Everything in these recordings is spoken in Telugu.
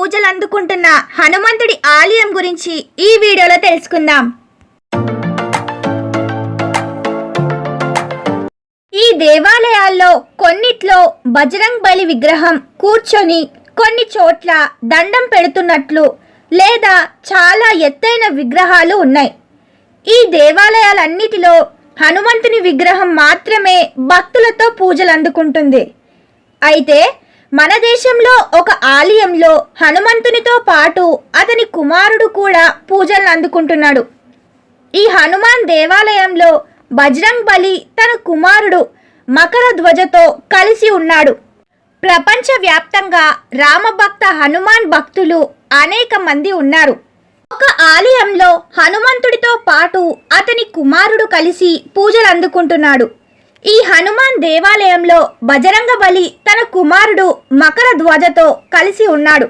పూజలు అందుకుంటున్న హనుమంతుడి ఆలయం గురించి ఈ వీడియోలో తెలుసుకుందాం. ఈ దేవాలయాల్లో కొన్నిట్లో బజరంగ్ బలి విగ్రహం కూర్చొని కొన్ని చోట్ల దండం పెడుతున్నట్లు లేదా చాలా ఎత్తైన విగ్రహాలు ఉన్నాయి. ఈ దేవాలయాలన్నిటిలో హనుమంతుని విగ్రహం మాత్రమే భక్తులతో పూజలు అందుకుంటుంది. అయితే మన దేశంలో ఒక ఆలయంలో హనుమంతునితో పాటు అతని కుమారుడు కూడా పూజలను అందుకుంటున్నాడు. ఈ హనుమాన్ దేవాలయంలో బజరంగ్ బలి తన కుమారుడు మకర ధ్వజతో కలిసి ఉన్నాడు. ప్రపంచవ్యాప్తంగా రామభక్త హనుమాన్ భక్తులు అనేక మంది ఉన్నారు. ఒక ఆలయంలో హనుమంతుడితో పాటు అతని కుమారుడు కలిసి పూజలు అందుకుంటున్నాడు. ఈ హనుమాన్ దేవాలయంలో బజరంగ బలి తన కుమారుడు మకర ధ్వజతో కలిసి ఉన్నాడు.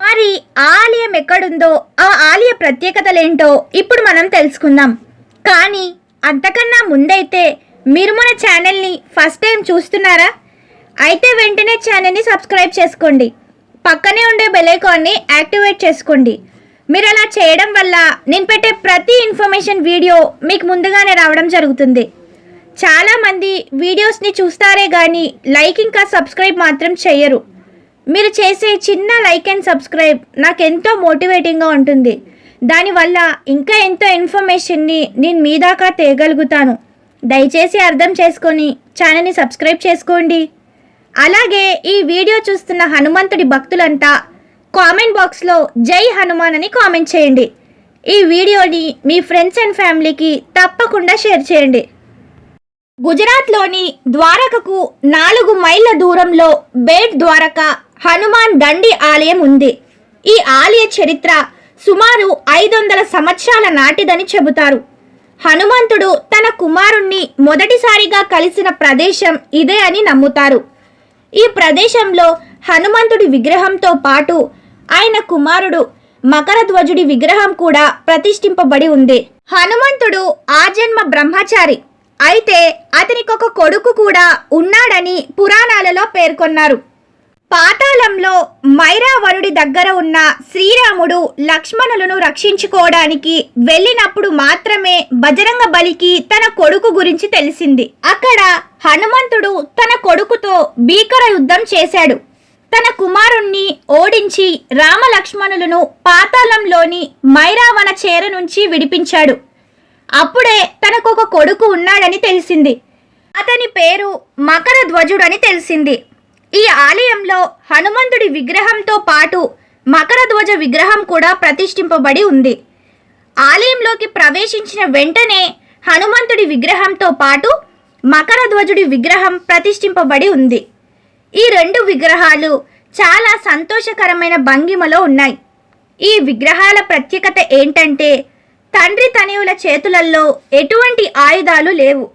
మరి ఆ ఆలయం ఎక్కడుందో ఆ ఆలయ ప్రత్యేకతలేంటో ఇప్పుడు మనం తెలుసుకుందాం. కానీ అంతకన్నా ముందైతే మీరు మన ఛానల్ని ఫస్ట్ టైం చూస్తున్నారా? అయితే వెంటనే ఛానల్ని సబ్స్క్రైబ్ చేసుకోండి. పక్కనే ఉండే బెలైకాన్ని యాక్టివేట్ చేసుకోండి. మీరు అలా చేయడం వల్ల నేను పెట్టే ప్రతి ఇన్ఫర్మేషన్ వీడియో మీకు ముందుగానే రావడం జరుగుతుంది. చాలామంది వీడియోస్ని చూస్తారే కానీ లైక్ ఇంకా సబ్స్క్రైబ్ మాత్రం చెయ్యరు. మీరు చేసే చిన్న లైక్ అండ్ సబ్స్క్రైబ్ నాకు ఎంతో మోటివేటింగ్గా ఉంటుంది. దానివల్ల ఇంకా ఎంతో ఇన్ఫర్మేషన్ని నేను మీ దాకా తేయగలుగుతాను దయచేసి అర్థం చేసుకొని ఛానల్ని సబ్స్క్రైబ్ చేసుకోండి. అలాగే ఈ వీడియో చూస్తున్న హనుమంతుడి భక్తులంతా కామెంట్ బాక్స్లో జై హనుమాన్ అని కామెంట్ చేయండి. ఈ వీడియోని మీ ఫ్రెండ్స్ అండ్ ఫ్యామిలీకి తప్పకుండా షేర్ చేయండి. గుజరాత్లోని ద్వారకకు నాలుగు మైళ్ళ దూరంలో బేట్ ద్వారక హనుమాన్ దండి ఆలయం ఉంది. ఈ ఆలయ చరిత్ర సుమారు ఐదు వందల సంవత్సరాల నాటిదని చెబుతారు. హనుమంతుడు తన కుమారుణ్ణి మొదటిసారిగా కలిసిన ప్రదేశం ఇదే అని నమ్ముతారు. ఈ ప్రదేశంలో హనుమంతుడి విగ్రహంతో పాటు ఆయన కుమారుడు మకరధ్వజుడి విగ్రహం కూడా ప్రతిష్ఠింపబడి ఉంది. హనుమంతుడు ఆజన్మ బ్రహ్మచారి. అయితే అతనికి ఒక కొడుకు కూడా ఉన్నాడని పురాణాలలో పేర్కొన్నారు. పాతాళంలో మైరావరుడి దగ్గర ఉన్న శ్రీరాముడు లక్ష్మణులను రక్షించుకోవడానికి వెళ్ళినప్పుడు మాత్రమే బజరంగ బలికి తన కొడుకు గురించి తెలిసింది. అక్కడ హనుమంతుడు తన కొడుకుతో భీకర యుద్ధం చేశాడు. తన కుమారుణ్ణి ఓడించి రామలక్ష్మణులను పాతాళంలోని మైరావణ చేర నుంచి విడిపించాడు. అప్పుడే తనకొక కొడుకు ఉన్నాడని తెలిసింది. అతని పేరు మకర ధ్వజుడని తెలిసింది. ఈ ఆలయంలో హనుమంతుడి విగ్రహంతో పాటు మకర ధ్వజ విగ్రహం కూడా ప్రతిష్ఠింపబడి ఉంది. ఆలయంలోకి ప్రవేశించిన వెంటనే హనుమంతుడి విగ్రహంతో పాటు మకర ధ్వజుడి విగ్రహం ప్రతిష్ఠింపబడి ఉంది. ఈ రెండు విగ్రహాలు చాలా సంతోషకరమైన భంగిమలో ఉన్నాయి. ఈ విగ్రహాల ప్రత్యేకత ఏంటంటే తండ్రి తనయుల చేతులలో ఎటువంటి ఆయుధాలు లేవు.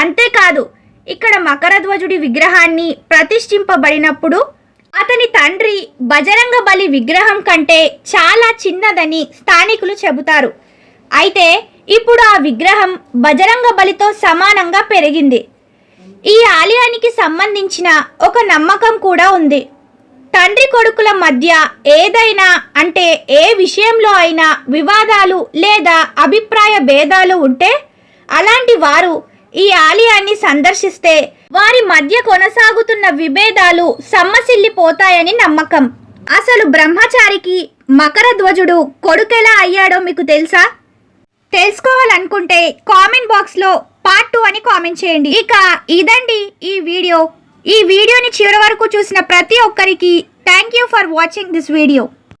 అంతేకాదు ఇక్కడ మకరధ్వజుడి విగ్రహాన్ని ప్రతిష్ఠింపబడినప్పుడు అతని తండ్రి బజరంగ బలి విగ్రహం కంటే చాలా చిన్నదని స్థానికులు చెబుతారు. అయితే ఇప్పుడు ఆ విగ్రహం బజరంగ బలితో సమానంగా పెరిగింది. ఈ ఆలయానికి సంబంధించిన ఒక నమ్మకం కూడా ఉంది. తండ్రి కొడుకుల మధ్య ఏదైనా అంటే ఏ విషయంలో అయినా వివాదాలు లేదా అభిప్రాయ భేదాలు ఉంటే అలాంటి వారు ఈ ఆలయాన్ని సందర్శిస్తే వారి మధ్య కొనసాగుతున్న విభేదాలు సమ్మసిల్లిపోతాయని నమ్మకం. అసలు బ్రహ్మచారికి మకర ధ్వజుడు కొడుకెలా అయ్యాడో మీకు తెలుసా? తెలుసుకోవాలనుకుంటే కామెంట్ బాక్స్లో పార్ట్ టూ అని కామెంట్ చేయండి. ఇక ఇదండి ఈ వీడియో. ఈ వీడియోని చివరి వరకు చూసిన ప్రతి ఒక్కరికి thank you for watching this video.